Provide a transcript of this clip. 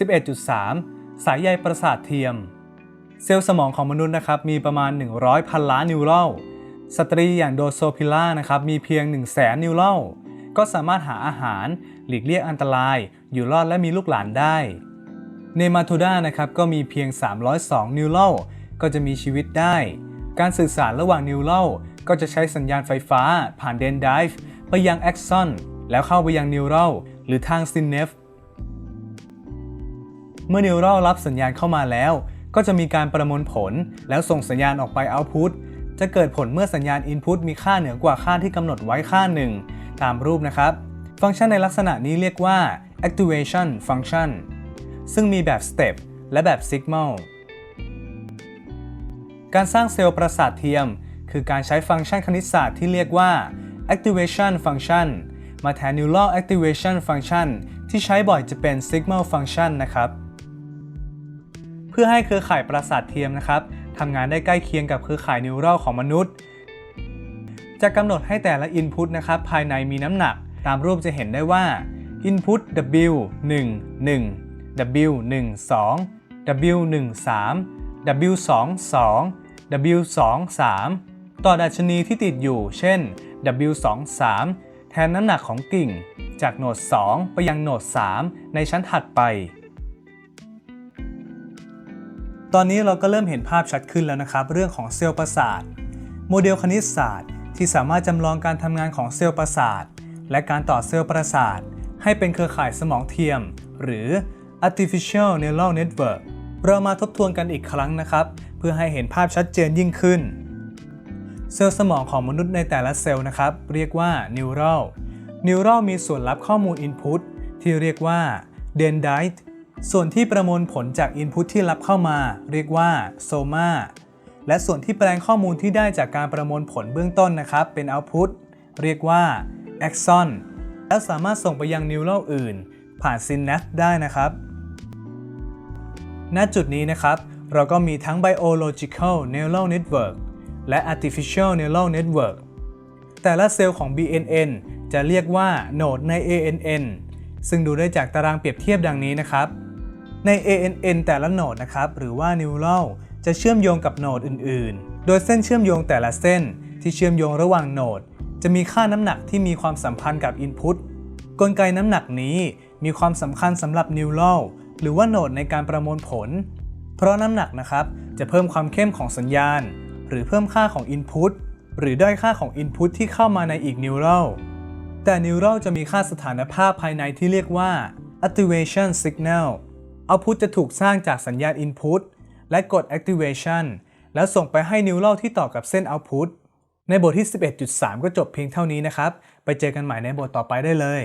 11.3 สายใยประสาทเทียม เซลล์สมองของมนุษย์นะครับมีประมาณ 100พันล้านนิวรลสตรีอย่างโดโซพิล่านะครับมีเพียง 1 0 0 0 0แสนนิวรลก็สามารถหาอาหาร หลีกเลี่ยงอันตราย อยู่รอดและมีลูกหลานได้เนมาทูด้านะครับก็มีเพียง 302 นิวรลก็จะมีชีวิตได้ การสื่อสารระหว่างนิวรลก็จะใช้สัญญาณไฟฟ้า ผ่านเดนไดฟ์ไปยังแอ็กซอนแล้วเข้าไปยังนิวรลหรือทางซินเนฟ เมื่อนิวรอลรับสัญญาณเข้ามาแล้ว ก็จะมีการประมวลผล แล้วส่งสัญญาณออกไปเอาพุตจะเกิดผลเมื่อสัญญาณ Input มีค่าเหนือกว่าค่าที่กำหนดไว้ค่าหนึ่งตามรูปนะครับ ฟังก์ชันในลักษณะนี้เรียกว่า activation function ซึ่งมีแบบ step และแบบ signal การสร้างเซลล์ประสาทเทียม คือการใช้ฟังก์ชันคณิตศาสตร์ที่เรียกว่า activation function มาแทน neural activation function ที่ใช้บ่อยจะเป็น signal function นะครับ พื่อให้เครือข่ายประสาทเทียมนะครับทำงานได้ใกล้เคียงกับเครือข่ายนิวรัลของมนุษย์ จะกำหนดให้แต่ละ Input นะครับภายในมีน้ำหนัก ตามรูปจะเห็นได้ว่า Input W 1 1 W 1 2 W 1 3 W 2 2 W 2 3ต่อดัชนีที่ติดอยู่ เช่น W 2 3แทนน้ำหนักของกิ่ง จากโหนด 2 ไปยังโหนด 3 ในชั้นถัดไป ตอนนี้เราก็เริ่มเห็นภาพชัดขึ้นแล้วนะครับ เรื่องของเซลล์ประสาท โมเดลคณิตศาสตร์ ที่สามารถจำลองการทำงานของเซลล์ประสาท และการต่อเซลล์ประสาท ให้เป็นเครือข่ายสมองเทียม หรือ artificial neural network เรามาทบทวนกันอีกครั้งนะครับ เพื่อให้เห็นภาพชัดเจนยิ่งขึ้น เซลล์สมองของมนุษย์ในแต่ละเซลล์นะครับ เรียกว่า neural neural มีส่วนรับข้อมูล input ที่เรียกว่า dendrite ส่วนที่ประมวลผลจาก Input ที่รับเข้ามา เรียกว่า Soma และส่วนที่แปลงข้อมูลที่ได้จากการประมวลผลเบื้องต้นนะครับ เป็น Output เรียกว่า Axon และสามารถส่งไปยังนิวโรอื่น ผ่าน Synapse ได้นะครับ ณ จุดนี้นะครับ เราก็มีทั้ง Biological Neural Network และ Artificial Neural Network แต่ละเซลล์ของ BNN จะเรียกว่าโนดใน ANN ซึ่งดูได้จากตารางเปรียบเทียบดังนี้นะครับ ใน ANN แต่ละโนดนะครับ หรือว่า Neural จะเชื่อมโยงกับโนดอื่น ๆ โดยเส้นเชื่อมโยงแต่ละเส้นที่เชื่อมโยงระหว่างโนด จะมีค่าน้ำหนักที่มีความสัมพันธ์กับ Input กลไกน้ำหนักนี้มีความสำคัญสำหรับ Neural หรือว่าโนดในการประมวลผล เพราะน้ำหนักนะครับ จะเพิ่มความเข้มของสัญญาณ หรือเพิ่มค่าของ Input หรือด้อยค่าของ Input ที่เข้ามาในอีก Neural แต่ Neural จะมีค่าสถานภาพภายในที่เรียกว่า activation signal output จะถูกสร้างจากสัญญาณ input และกด activation แล้วส่งไปให้นิวโรลที่ต่อกับเส้น output ในบทที่ 11.3 ก็จบเพียงเท่านี้นะครับ ไปเจอกันใหม่ในบทต่อไปได้เลย